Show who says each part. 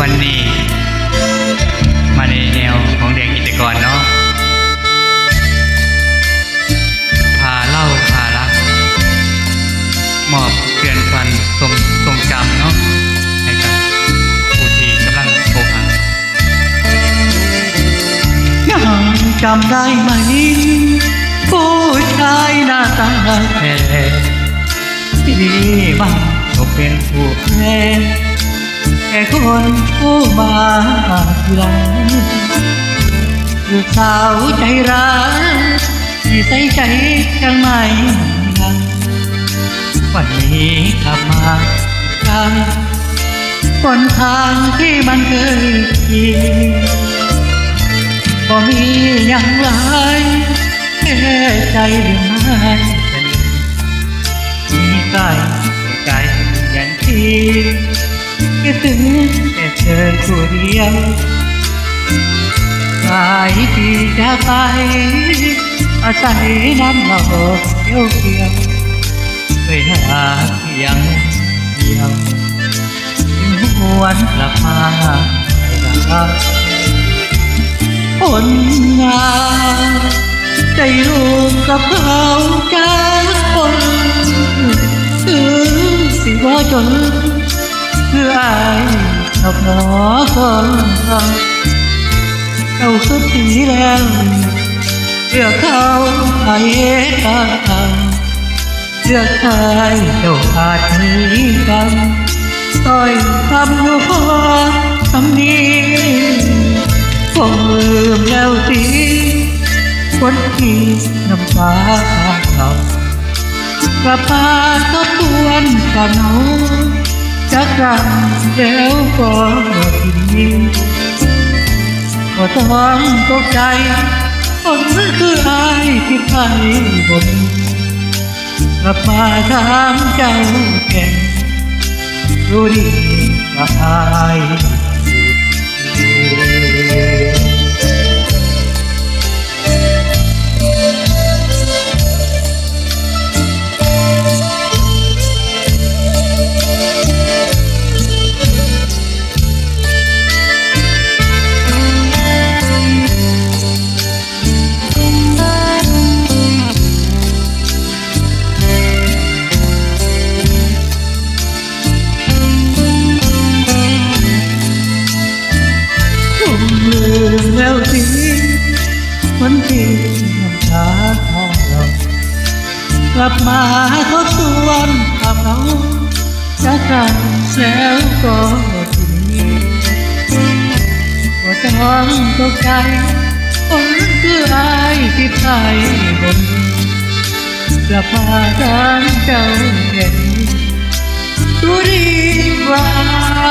Speaker 1: วันนี้ มาในแนวของเด็กกิจกรเนาะพาเล่าพารักมอบเปลี่ยนฟันทรงทรงจำเนาะให้กับผู้ทีกำลังโผหัยังจำได้ไหม ผู้ชายหน้าตาแผ่ที่บ้านก็เป็นผู้แพ้ แค่คนผู้มาทีหลังคือสาวใจร้ายที่ใส่ใจจังไม่นักวันนี้กลับมาอีกครั้งบนทางที่มันเคยขี่บ่มีอย่างไรแค่ใจเดียวมันสนิทมีใกล้ไกลอย่างที่ คิดถึงแต่เธอผู้เดียวหลายปีจะไปอาศัยน้ำเราเกี่ยวเกี่ยวเคยหาเพียงเดียวจึงหวนกลับมาให้รักผลงานได้รูปกับเขาจากคนถึงสิว่าจน เพื่ออายกับหนอคนเราสุดทีแล้วเพื่อเขาไอ้ตาเลือกชายเจ้าขาดนี้กันต้อยทำอยู่พอทำนี้คงลืมแล้วสิคนที่น้ำตาขาดเขากลับมาทบทวนความเหงา จากกันแล้วก็ทิ้งก็ต้องตกใจคนคืออายที่ไปบนกลับมาถามเจ้าแก่นรู้ดีว่าอาย สีมันดีน้ำตาพองเรากลับมาทบทวนทำเราจะกันแล้วก็ดีหัวใจตกใจคนคืออายที่ไทยบนกลับมาทานเจ้าเห็นตัวดีกว่า